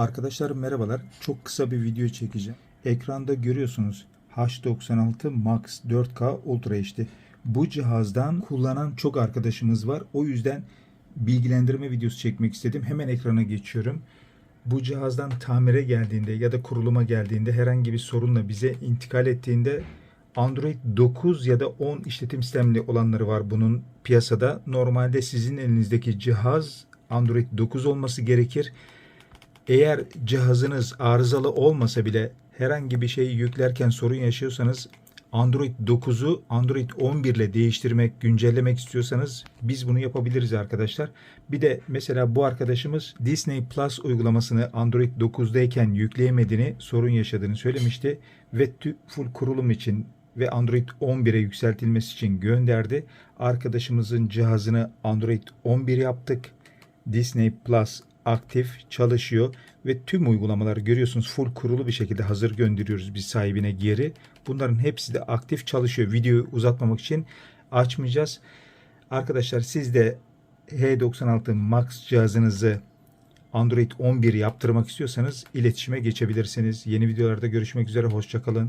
Arkadaşlar merhabalar. Çok kısa bir video çekeceğim. Ekranda görüyorsunuz H96 Max 4K Ultra HD. Bu cihazdan kullanan çok arkadaşımız var. O yüzden bilgilendirme videosu çekmek istedim. Hemen ekrana geçiyorum. Bu cihazdan tamire geldiğinde ya da kuruluma geldiğinde herhangi bir sorunla bize intikal ettiğinde Android 9 ya da 10 işletim sistemli olanları var bunun piyasada. Normalde sizin elinizdeki cihaz Android 9 olması gerekir. Eğer cihazınız arızalı olmasa bile herhangi bir şey yüklerken sorun yaşıyorsanız Android 9'u Android 11 ile değiştirmek, güncellemek istiyorsanız biz bunu yapabiliriz arkadaşlar. Bir de mesela bu arkadaşımız Disney Plus uygulamasını Android 9'dayken yükleyemediğini, sorun yaşadığını söylemişti ve full kurulum için ve Android 11'e yükseltilmesi için gönderdi. Arkadaşımızın cihazını Android 11 yaptık. Disney Plus aktif çalışıyor ve tüm uygulamaları görüyorsunuz full kurulu bir şekilde hazır gönderiyoruz biz sahibine geri. Bunların hepsi de aktif çalışıyor. Videoyu uzatmamak için açmayacağız. Arkadaşlar siz de H96 Max cihazınızı Android 11 yaptırmak istiyorsanız iletişime geçebilirsiniz. Yeni videolarda görüşmek üzere. Hoşçakalın.